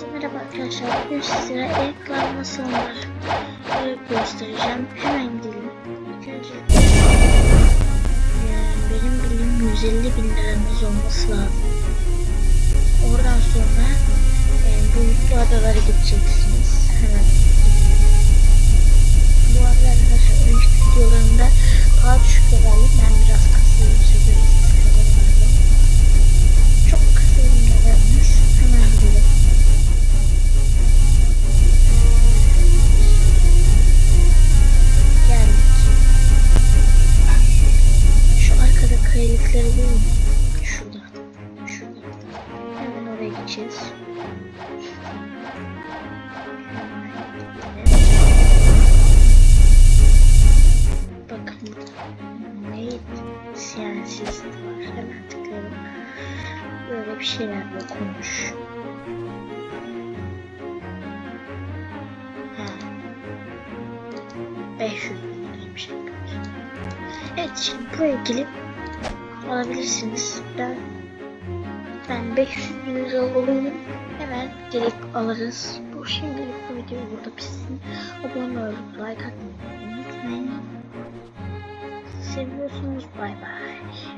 Hepinize merhaba arkadaşlar. Bugün sizlere ekran nasıl alınır göstereceğim. Hemen gidelim. Önce benim bildiğim 150 bin liranız olması lazım. Oradan sonra e, bulutlu adalara gideceksiniz. Hemen kayalıkları görüyor musun? Şurada. Şurada. Hemen oraya gideceğiz. Bakın neydi? Siyasist var. Hemen tıklayalım. Böyle bir şeyler okumuş. Ha. 500 liraymış arkadaşlar. Evet şimdi buraya gelip alabilirsiniz. Ben ben 500 lira alayım. Hemen gelip alırız. Bu şimdilik bu video burada bitsin. Abone olup like atmayı unutmayın. Seviyorsunuz. Bay bay.